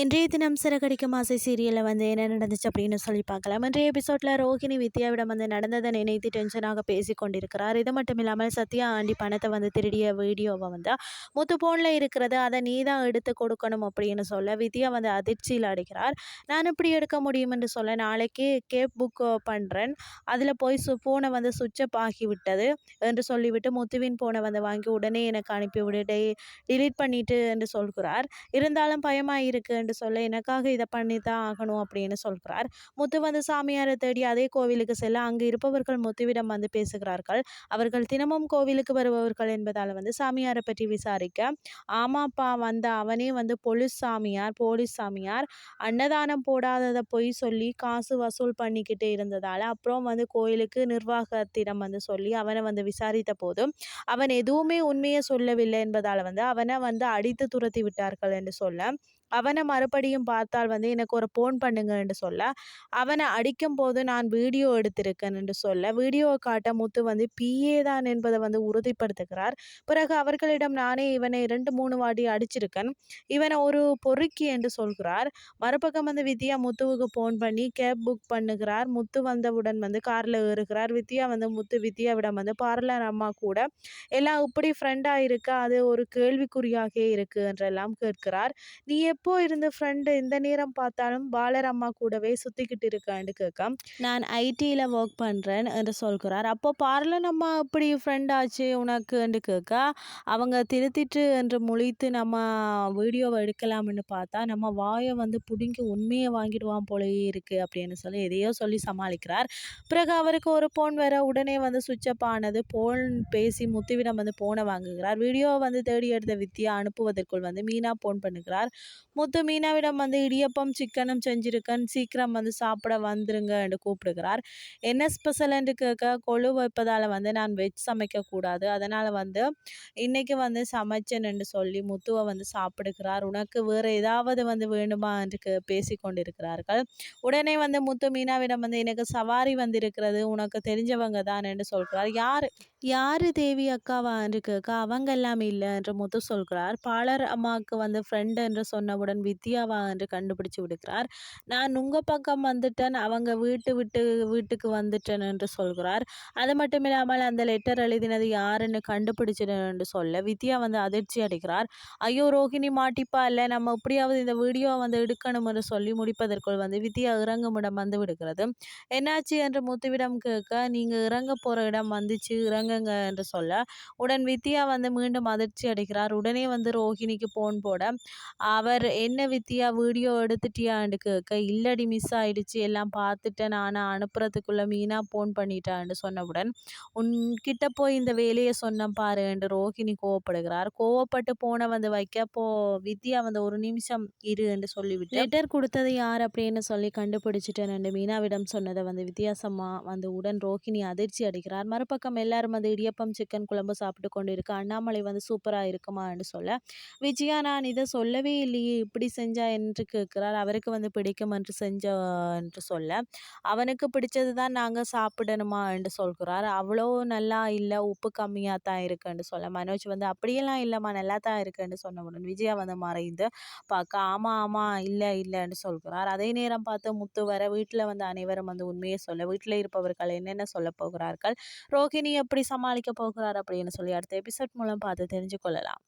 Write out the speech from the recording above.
இன்றைய தினம் சிறகடிக்கும் ஆசை சீரியலில் வந்து என்ன நடந்துச்சு அப்படின்னு சொல்லி பார்க்கலாம். இன்றைய எபிசோடில் ரோஹிணி வித்யாவிடம் வந்து நடந்ததை நினைத்து டென்ஷனாக பேசி கொண்டிருக்கிறார். இது மட்டும் இல்லாமல் சத்யா ஆண்டி பணத்தை வந்து திருடிய வீடியோவை வந்து முத்து போனில் இருக்கிறது அதை நீ தான் எடுத்து கொடுக்கணும் அப்படின்னு சொல்ல வித்யா வந்து அதிர்ச்சியில் அடைகிறார் நான் இப்படி எடுக்க முடியும் என்று சொல்ல நாளைக்கு கேப் புக் பண்ணுறேன் அதில் போய் சு ஃபோனை வந்து சுவிட்ச் அப் ஆகிவிட்டது என்று சொல்லிவிட்டு முத்துவின் ஃபோனை வந்து வாங்கி உடனே எனக்கு அனுப்பிவிடு டெ டிலீட் பண்ணிவிட்டு என்று சொல்கிறார். இருந்தாலும் பயமாக இருக்குது என்று சொல்ல. எனக்காக இதை பண்ணி தான் ஆகணும் அப்படின்னு சொல்கிறார். முத்து வந்து சாமியாரை தேடி அதே கோவிலுக்கு செல்ல அங்கு இருப்பவர்கள் முத்துவிடம் வந்து பேசுகிறார்கள். அவர்கள் தினமும் கோவிலுக்கு வருபவர்கள் என்பதால் வந்து சாமியாரை பற்றி விசாரிக்க ஆமாப்பா வந்த அவனே வந்து போலீஸ் சாமியார் போலீஸ் சாமியார். அன்னதானம் போடாததை பொய் சொல்லி காசு வசூல் பண்ணிக்கிட்டு இருந்ததால் அப்புறம் வந்து கோயிலுக்கு நிர்வாகத்திடம் வந்து சொல்லி அவனை வந்து விசாரித்த போதும் அவன் எதுவுமே உண்மையை சொல்லவில்லை என்பதால் வந்து அவனை வந்து அடித்து துரத்தி விட்டார்கள் என்று சொல்ல அவனை மறுபடியும் பார்த்தால் வந்து எனக்கு ஒரு ஃபோன் பண்ணுங்க என்று சொல்ல அவனை அடிக்கும் போது நான் வீடியோ எடுத்திருக்கேன் என்று சொல்ல வீடியோவை காட்ட முத்து வந்து பிஏ தான் என்பதை வந்து உறுதிப்படுத்துகிறார். பிறகு அவர்களிடம் நானே இவனை இரண்டு மூணு வாட்டி அடிச்சிருக்கேன். இவனை ஒரு பொறுக்கி என்று சொல்கிறார். மறுபக்கம் வந்து வித்யா முத்துவுக்கு ஃபோன் பண்ணி கேப் புக் பண்ணுகிறார். முத்து வந்தவுடன் வந்து காரில் ஏறுகிறார். வித்யா வந்து முத்து வித்யாவிடம் வந்து பார்லர் அம்மா கூட எல்லாம் இப்படி ஃப்ரெண்டாக இருக்கா அது ஒரு கேள்விக்குறியாகவே இருக்குன்றெல்லாம் கேட்கிறார். நீ எப்போ இருந்து ஃப்ரெண்டு இந்த நேரம் பார்த்தாலும் பாலர் அம்மா கூடவே சுற்றிக்கிட்டு இருக்கான்னு கேட்க நான் ஐடியில் ஒர்க் பண்ணுறேன் என்று சொல்கிறார். அப்போ பார்லர் அம்மா இப்படி ஃப்ரெண்ட் ஆச்சு உனக்குன்னு கேட்க அவங்க திருத்திட்டு என்று முழித்து நம்ம வீடியோவை எடுக்கலாம்னு பார்த்தா நம்ம வாயை வந்து பிடுங்கி உண்மையை வாங்கிடுவான் போலயே இருக்குது அப்படின்னு சொல்லி எதையோ சொல்லி சமாளிக்கிறார். பிறகு அவருக்கு ஒரு ஃபோன் வேற உடனே வந்து சுவிட்ச் அப் ஆனது ஃபோன் பேசி முத்துவிடம் வந்து ஃபோனை வாங்குகிறார். வீடியோ வந்து தேடி எடுத்த வித்தியா அனுப்புவதற்குள் வந்து மீனா ஃபோன் பண்ணுகிறார். முத்து மீனாவிடம் வந்து இடியப்பம் சிக்கனும் செஞ்சுருக்கேன். சீக்கிரம் வந்து சாப்பிட வந்துருங்க என்று கூப்பிடுகிறார். என்ன ஸ்பெஷல் என்று கேட்க கொழு வைப்பதால் வந்து நான் வெஜ் சமைக்கக்கூடாது அதனால் வந்து இன்றைக்கி வந்து சமைச்சேன் என்று சொல்லி முத்துவை வந்து சாப்பிடுகிறார். உனக்கு வேறு ஏதாவது வந்து வேண்டுமா என்று பேசி கொண்டிருக்கிறார்கள் உடனே வந்து முத்து மீனாவிடம் வந்து எனக்கு சவாரி வந்திருக்கிறது. உனக்கு தெரிஞ்சவங்க தான் என்று சொல்கிறார். யார் யார் தேவி அக்காவா என்று கேட்க அவங்க எல்லாமே இல்லை என்று முத்து சொல்கிறார். பாலர் அம்மாவுக்கு வந்து ஃப்ரெண்டு என்று சொன்ன உடன் வித்யாவா என்று கண்டுபிடிச்சு விடுகிறார் நான் உங்கள் பக்கம் வந்துட்டேன் அவங்க வீட்டு விட்டு வீட்டுக்கு வந்துட்டேன் என்று சொல்கிறார். அது மட்டும் இல்லாமல் அந்த லெட்டர் எழுதினது யாருன்னு கண்டுபிடிச்சிட்டேன் என்று சொல்ல வித்யா வந்து அதிர்ச்சி அடைகிறார். ஐயோ ரோஹிணி மாட்டிப்பா இல்லை நம்ம எப்படியாவது இந்த வீடியோ வந்து எடுக்கணும் என்று சொல்லி முடிப்பதற்குள் வந்து வித்யா இறங்குமிடம் வந்து விடுகிறது. என்னாச்சு? என்று முத்துவிடம் கேட்க நீங்கள் இறங்க போகிற இடம் வந்துச்சு இறங்குங்க என்று சொல்ல உடன் வித்யா வந்து மீண்டும் அதிர்ச்சி அடைகிறார். உடனே வந்து ரோஹிணிக்கு போன் போட அவர் என்ன வித்தியா வீடியோ எடுத்துட்டியான்னு கேட்க இல்லடி மிஸ் ஆயிடுச்சு. எல்லாம் பார்த்துட்டேன் நான் அனுப்புறதுக்குள்ள மீனா போன் பண்ணிட்டான்னு சொன்னவுடன் உன்கிட்ட போய் இந்த வேலையை சொன்ன பாரு. என்று ரோஹிணி கோவப்படுகிறார். கோவப்பட்டு போன வந்து வைக்க போ வித்யா வந்து ஒரு நிமிஷம் இரு என்று சொல்லிவிட்டு லெட்டர் கொடுத்தது யார் அப்படின்னு சொல்லி கண்டுபிடிச்சிட்டேன் என்று மீனாவிடம் சொன்னதை வந்து வித்தியாசமாக வந்து உடன் ரோஹிணி அதிர்ச்சி அடைகிறார். மறுபக்கம் எல்லாரும் வந்து இடியப்பம் சிக்கன் குழம்பு சாப்பிட்டு கொண்டு இருக்கு அண்ணாமலை வந்து சூப்பராக இருக்குமான்னு சொல்ல விஜயா நான் இதை சொல்லவே இல்லையே. இப்படி செஞ்சா என்று கேட்கிறார். அவருக்கு வந்து பிடிக்கும் என்று செஞ்ச என்று சொல்ல அவனுக்கு பிடிச்சது தான் நாங்கள் சாப்பிடணுமா? என்று சொல்கிறார். அவ்வளோ நல்லா இல்லை உப்பு கம்மியாக தான் இருக்குன்னு சொல்ல மனோஜ் வந்து அப்படியெல்லாம் இல்லைம்மா நல்லா தான் இருக்குன்னு சொன்னவுடன் விஜயா வந்து மறைந்து பார்க்க ஆமாம் ஆமாம் இல்லை இல்லைன்னு சொல்கிறார். அதே நேரம் பார்த்து முத்து வர வீட்டில் வந்து அனைவரும் வந்து உண்மையை சொல்ல வீட்டில் இருப்பவர்கள் என்னென்ன சொல்ல போகிறார்கள்? ரோஹிணி எப்படி சமாளிக்க போகிறார்? அப்படின்னு சொல்லி அடுத்த எபிசோட் மூலம் பார்த்து தெரிஞ்சு கொள்ளலாம்.